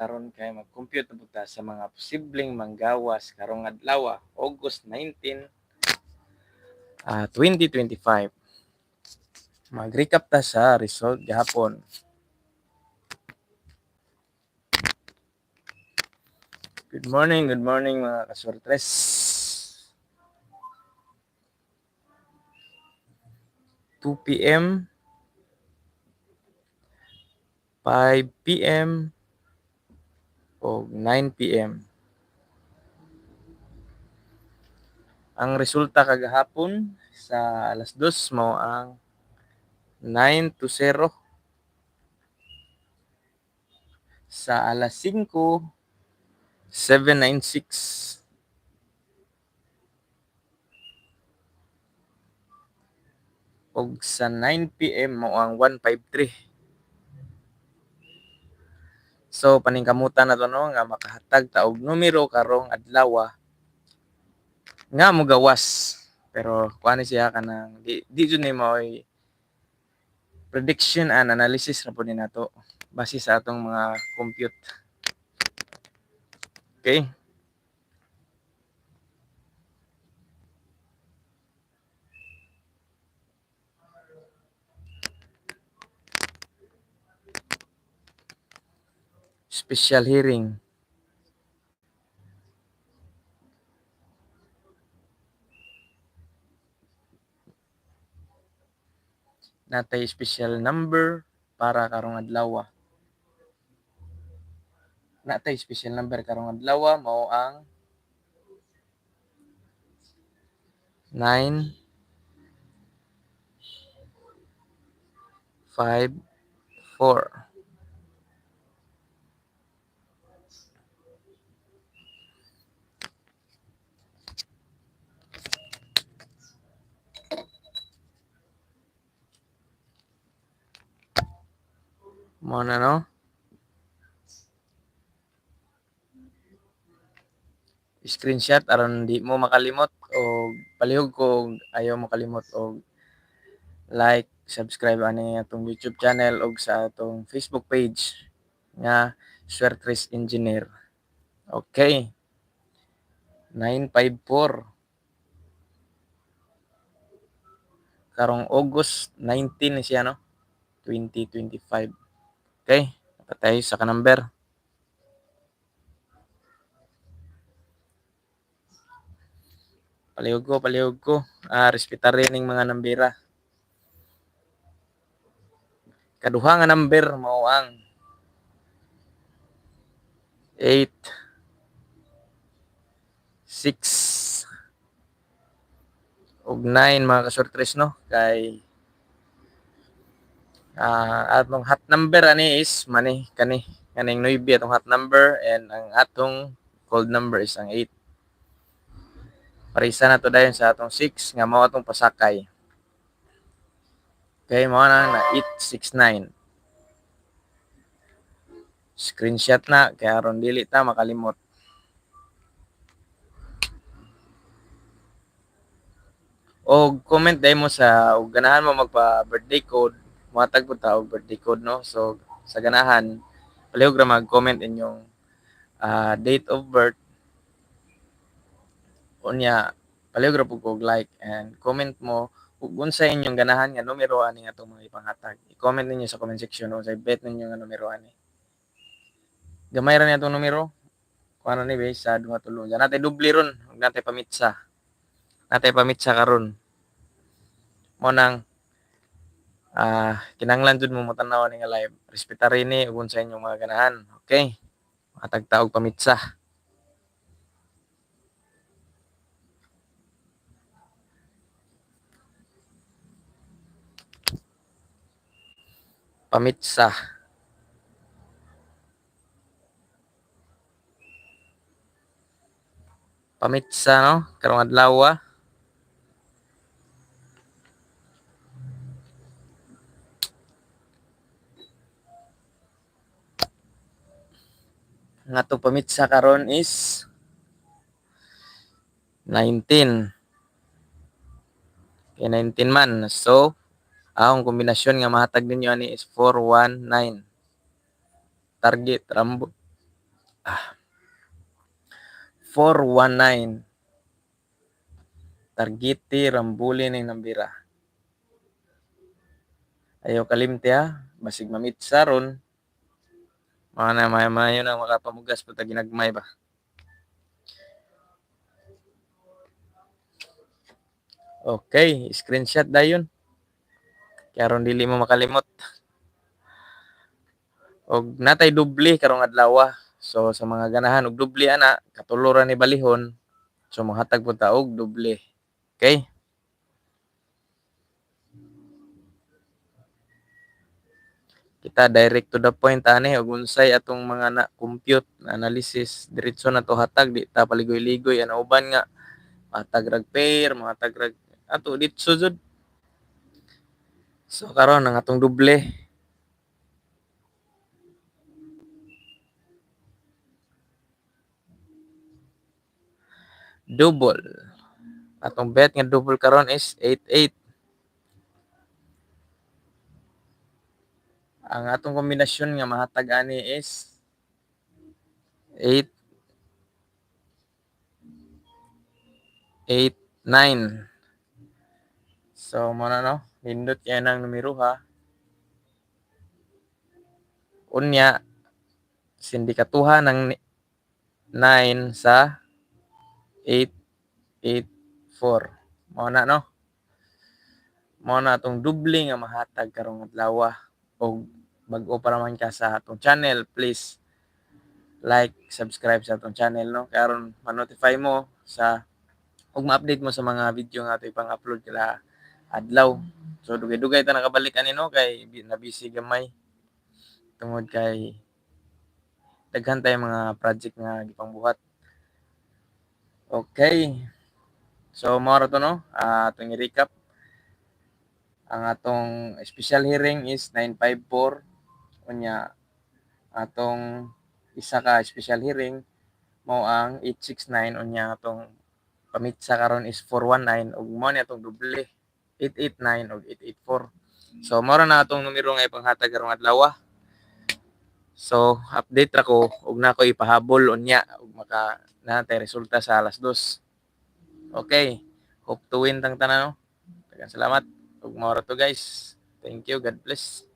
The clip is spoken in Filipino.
karon kay mag-compute na sa mga posibleng manggawas karong adlaw, August 19, ah 2025. Mag-recap ta sa result gahapon. Good morning, good morning mga kaswertres. Two PM 5 PM o 9 PM. Ang resulta kagahapon sa alas 2 mao ang 9 to 0. Sa alas 5 796. Og sa 9 PM mao ang 153. So paningkamutan na to no nga makahatag ta og numero karong adlaw nga mo gawas. Pero kuha ni siya kanang di, di jud ni mo'y prediction and analysis na po ni nato base sa atong mga compute. Okay? Special hearing. Natay special number para karong adlaw. Natay special number karong adlaw mao ang 9 5 4 Mo na no? Screenshot aron di mo makalimot o palihog ko ayaw mo kalimot og like, subscribe ani atong YouTube channel og sa atong Facebook page nga Swertres Engineer. Okay. 954 karong August 19 ni siya no 2025 okay patay sa ka number palihog ko palihog ko. Ah respetar rin ning mga nambira. Kaduha nga number mao ang 8 6 ug 9 mga kasortres no? Kay ah atong hot number ani is mani kani kaning 9 atong hot number and ang atong cold number is ang 8 parisa na to dayon sa atong 6 nga mao atong pasakay. Kay mao na na 869 screenshot na kay aron dili ta makalimot. O comment dahil mo sa og ganahan mo magpa birthday code matag po ta og birthday code no? So sa ganahan palihog ra mag-comment inyong ah, date of birth. Unya palihog ra pug like and comment mo. Ug unsa inyong ganahan nga numero ani nga atong mga ipanghatag i-comment ninyo sa comment section. Sa bet ninyo nga numero ani? Gamay ra ni atong numero? Kuha ni be sa duha tulo Diyan natay doble ron. Ug natay pamitsa. Natay pamitsa karon mo nang ah kinanglan jud mo motanaw ni nga live respetar ni ug unsa inyong mga ganahan. Okay matag taog pamitsa pamitsa pamitsa no? Karong adlaw ang atong pamitsa karon is 19 kay 19 man. So ang kombinasyon nga mahatag ninyo ani is 419 target rambo. 419 Targiti Rambuli ning nambira. Ayaw kalimti ha, basig mamitsa ron. Mga na may mayo na makapamugas pata ginagmay ba. Okay, screenshot dayon. Kaya ron dili mo makalimot. Og natay dubli karong adlaw. ah. So sa mga ganahan og dubli ana, katuluran ni balihon. So mohatag po ta og dubli. Okay? Kita direct to the point ani og unsay atong mga na compute na analysis diretso na to hatag di ta paligoy-ligoy ana uban nga matag rag pair, matag rag ato ditso jud. So karon ang atong doble. Double. Atong bet nga double karon is 88. Ang atong kombinasyon nga mahatag ani is 8 8 9. So mo na no, nindot kay nang numero ha. Unya sindikatuhan ng 9 sa 8 8 4. Mo na no. Mo na atong doble nga mahatag karong adlaw og bag-o pa naman ka sa atong channel, please like, subscribe sa atong channel no. Karon ma-notify mo sa ug ma-update mo sa mga video nga ato ipang-upload kila adlaw. So dugay-dugay ta nakabalik ani no kay bi- na busy gamay tungod kay daghan tay mga project nga gipangbuhat. Okay. So mao to no, ah, atong i-recap. Ang atong special hearing is 954 unya atong isa ka special hearing mao ang 869 unya atong pamitsa karon is 419 ug mao ni atong doble 889 ug 884. So mao na atong numero nga ipanghatag karong adlaw. So update ra ko ug nako ipahabol unya ug maka natay resulta sa alas 2. Okay. Hope to win tang tanan salamat ug mao to guys. Thank you. God bless.